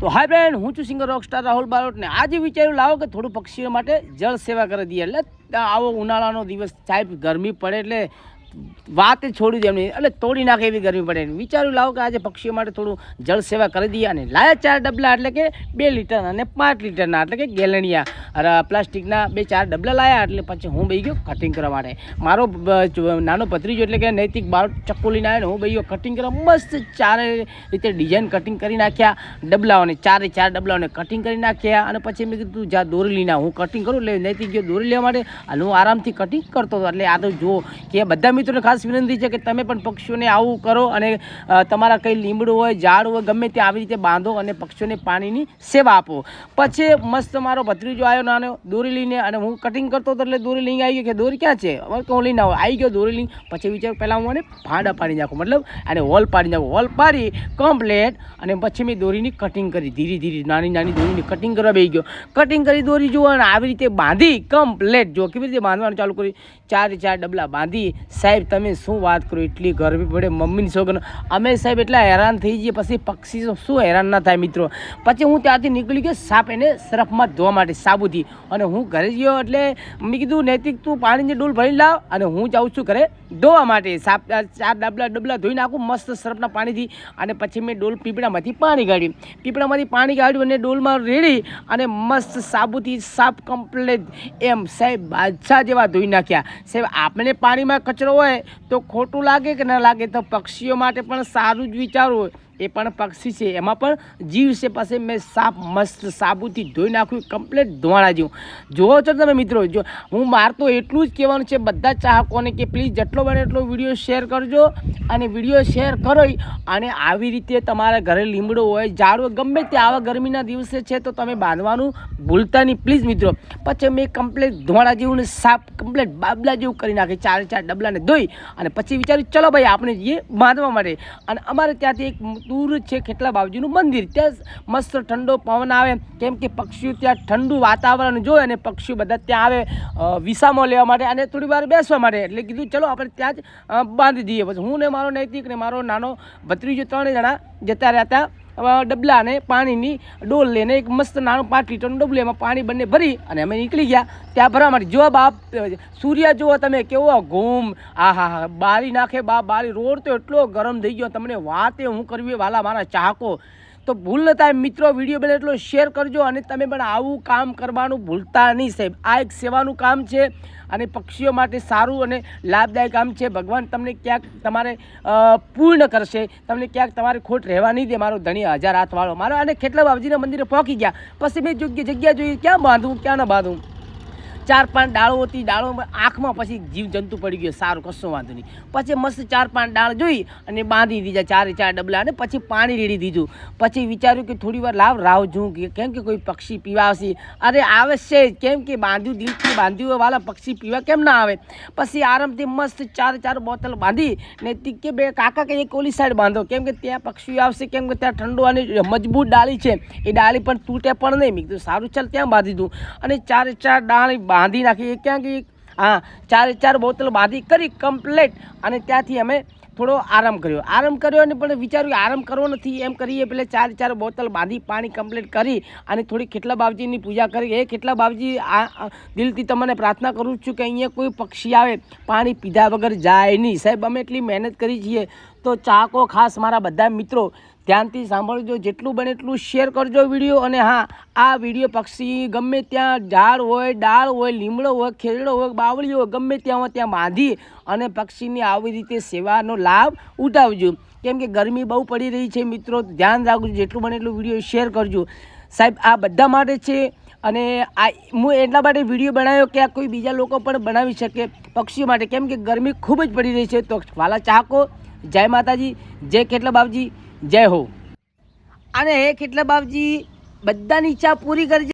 તો હાય ફ્રેન્ડ હું છું સિંગર રોકસ્ટાર રાહુલ બારોટ ને આજે વિચાર્યું, લાવો કે થોડું પક્ષીઓ માટે જળ સેવા કરી દઈએ. એટલે આવો ઉનાળાનો દિવસ, સાહેબ, ગરમી પડે એટલે વાત જ છોડી દે એમની. એટલે તોડી નાખે એવી ગરમી પડે. વિચાર્યું, લાવો કે આજે પક્ષીઓ માટે થોડું જળ સેવા કરી દઈએ અને લાયા ચાર ડબલા, એટલે કે બે લીટર અને પાંચ લીટરના, એટલે કે ગેલણિયા. અરે, પ્લાસ્ટિકના બે ચાર ડબલા લાયા, એટલે પછી હું બઈ ગયો કટિંગ કરવા માટે. મારો નાનો ભત્રીજો, એટલે કે નૈતિક બાર ચક્કુ લઈને આવ્યો હું બઈ ગયો કટિંગ કરવા. મસ્ત ચારે રીતે ડિઝાઇન કટિંગ કરી નાખ્યા. ડબલાઓને, ચારે ચાર ડબલાઓને કટિંગ કરી નાખ્યા. અને પછી મેં કીધું, જા, દોરી લઈને. હું કટિંગ કરું, એટલે નૈતિક ગયો દોરી લેવા માટે. અને હું આરામથી કટિંગ કરતો હતો. એટલે આ તો જુઓ કે બધા મિત્રોને ખાસ વિનંતી છે કે તમે પણ પક્ષીઓને આવું કરો અને તમારા કંઈ લીમડું હોય, ઝાડ હોય, ગમે તે આવી રીતે બાંધો અને પક્ષીઓને પાણીની સેવા આપો. પછી મસ્ત મારો ભત્રીજો આવ્યો નાનો, દોરી લઈને અને હું કટિંગ કરતો હતો એટલે દોરી લઈને આવી ગયો કે દોરી ક્યાં છે? હું લઈને આવો. આવી ગયો દોરી લઈને. પછી વિચાર પહેલાં હું એને ભાડા પાડી નાખું. મતલબ અને હોલ પાડી નાખું. હોલ પાડી કમ્પ્લેટ અને પછી મેં દોરીની કટિંગ કરી. ધીરે ધીરે નાની નાની દોરીની કટિંગ કરવા બેસી ગયો. કટિંગ કરી દોરી જુઓ અને આવી રીતે બાંધી કમ્પ્લેટ જો કેવી રીતે બાંધવાનું ચાલુ કરી ચાર ચાર ડબલા બાંધી સાહેબ, તમે શું વાત કરો? એટલી ગરમી પડે. મમ્મીની સોગન અમે સાહેબ એટલા હેરાન થઈ જઈએ. પછી પક્ષી શું હેરાન ના થાય મિત્રો. પછી હું ત્યાંથી નીકળી ગયો, સાપ એને સરફમાં ધોવા માટે, સાબુથી. અને હું ઘરે ગયો એટલે મેં કીધું, નૈતિક, તું પાણીની ડોલ ભરી લાવ અને હું જાઉં છું ઘરે ધોવા માટે. સાપ ચાર ડબલા ડબલા ધોઈ નાખું, મસ્ત સરફના પાણીથી. અને પછી મેં ડોલ પીપળામાંથી પાણી કાઢ્યું. પીપળામાંથી પાણી કાઢ્યું અને ડોલમાં રેડી અને મસ્ત સાબુથી સાફ કમ્પ્લેટ એમ સાહેબ, બાદશાહ જેવા ધોઈ નાખ્યા. સાહેબ, આપણે પાણીમાં કચરો હોય તો ખોટું લાગે કે ન લાગે તો પક્ષીઓ માટે પણ સારું જ વિચારવું એ પણ પક્ષી છે. એમાં પણ જીવ છે. પછી મેં સાફ મસ્ત સાબુથી ધોઈ નાખ્યું કમ્પ્લેટ ધોવાણા જેવું. જુઓ છો તમે મિત્રો, જો હું માર તો એટલું જ કહેવાનું છે બધા ચાહકોને કે પ્લીઝ જેટલો બને એટલો વીડિયો શેર કરજો અને વીડિયો શેર કરો અને આવી રીતે તમારા ઘરે લીમડો હોય, ઝાડ ગમે તે આવા ગરમીના દિવસે છે તો તમે બાંધવાનું ભૂલતા નહીં. પ્લીઝ મિત્રો, પછી મેં કમ્પ્લેટ ધોવાણા જેવું ને સાફ કમ્પ્લેટ બાબલા જેવું કરી નાખી. ચાર ચાર ડબલાને ધોઈ અને પછી વિચાર્યું, ચલો ભાઈ, આપણે જઈએ બાંધવા માટે. અને અમારે ત્યાંથી એક દૂર છે ખેટલા બાવજીનું મંદિર. ત્યાં મસ્ત ઠંડો પવન આવે. કેમ કે પક્ષીઓ ત્યાં ઠંડુ વાતાવરણ જોઈએ અને પક્ષીઓ બધા ત્યાં આવે વિસામો લેવા માટે અને થોડી વાર બેસવા માટે. એટલે કીધું, ચલો, આપણે ત્યાં જ બાંધી દઈએ. પછી હું ને મારો નૈતિક ને મારો નાનો ભત્રીજો ત્રણેય જણા જતા રહ્યા હતા ડબલા અને પાણીની ડોલ લઈને એક મસ્ત નાનું પાંચ લીટરનું ડબલું એમાં પાણી બંને ભરી અને અમે નીકળી ગયા. ત્યાં ભરવા માટે જો બાપ સૂર્ય જુઓ તમે કેવો ઘૂમ. આ હા હા બારી નાખે બાપ બારી રોડ તો એટલો ગરમ થઈ ગયો. તમને વાતે હું કરવી, વાલા મારા ચાહકો. તો ભૂલ ન થાય મિત્રો, વીડિયો બને એટલો શેર કરજો અને તમે પણ આવું કામ કરવાનું ભૂલતા નહીં સાહેબ. આ એક સેવાનું કામ છે અને પક્ષીઓ માટે સારું અને લાભદાયક કામ છે. ભગવાન તમને ક્યાંક તમારે પૂર્ણ કરશે. તમને ક્યાંક તમારે ખોટ રહેવા નહીં દે. મારો ધણી હજાર હાથવાળો. મારો અને કેટલા બાબજીના મંદિરે પહોંચી ગયા. પછી મેં યોગ્ય જગ્યા જોઈએ ક્યાં બાંધવું, ક્યાં ન બાંધવું? ચાર પાંચ ડાળો હતી, ડાળો આંખમાં પછી જીવજંતુ પડી ગયો, સારું, કશો વાંધો નહીં. પછી મસ્ત ચાર પાંચ ડાળ જોઈ અને બાંધી દીધા ચારે ચાર ડબલા અને પછી પાણી રેડી દીધું. પછી વિચાર્યું કે થોડી વાર લાવ, રાવ જોઉં કે કેમ કે કોઈ પક્ષી પીવા આવશે. અરે, આવે છે કેમ કે બાંધ્યું, દિલથી બાંધ્યું વાલા પક્ષી પીવા કેમ ના આવે? પછી આરામથી મસ્ત ચાર ચાર બોટલ બાંધી ને કે બે કાકા કે એક ઓલી સાઈડ બાંધો. કેમ કે ત્યાં પક્ષીઓ આવશે, કેમ કે ત્યાં ઠંડુ અને મજબૂત ડાળી છે. એ ડાળી પણ તૂટે પણ નહીં. મેં સારું, ચાલ, ત્યાં બાંધી દઉં. અને ચારે ચાર ડાળી બાંધી નાખી. એ ક્યાં હા, ચારે ચાર બોટલ બાંધી કરી કમ્પ્લેટ અને ત્યાંથી અમે થોડો આરામ કર્યો. આરામ કર્યો અને પણ વિચાર્યું આરામ કરવો નથી. એમ કરીએ પેલે ચાર ચાર બોટલ બાંધી પાણી કમ્પ્લીટ કરી અને થોડી ખેટલા બાવજીની પૂજા કરી. એ ખેટલા બાવજી, આ આ, દિલથી તમને પ્રાર્થના કરું છું કે અહીંયા કોઈ પક્ષી આવે, પાણી પીધા વગર જાય નહીં. સાહેબ, અમે એટલી મહેનત કરી છીએ. તો ચાકો ખાસ મારા બધા મિત્રો ધ્યાનથી સાંભળજો, જેટલું બને એટલું શેર કરજો વીડિયો અને હા, આ વીડિયો પક્ષી ગમે ત્યાં ઝાડ હોય, ડાળ હોય, લીમડો હોય, ખેરડો હોય, બાવળી હોય, ગમે ત્યાં હોય ત્યાં બાંધી અને પક્ષીની આવી રીતે સેવાનો લાભ ઉઠાવજો. કેમ કે ગરમી બહુ પડી રહી છે મિત્રો, ધ્યાન રાખજો, જેટલું બને એટલું વીડિયો શેર કરજો. સાહેબ, આ બધા માટે છે અને આ, હું એટલા માટે વીડિયો બનાવ્યો કે આ કોઈ બીજા લોકો પણ બનાવી શકે પક્ષીઓ માટે. કેમ કે ગરમી ખૂબ જ પડી રહી છે. તો વાલા ચાહકો, જય માતાજી, જય કેટલા બાપજી. જય હો. અને હે કેટલા બાપજી બધાની ઈચ્છા પૂરી કરજે.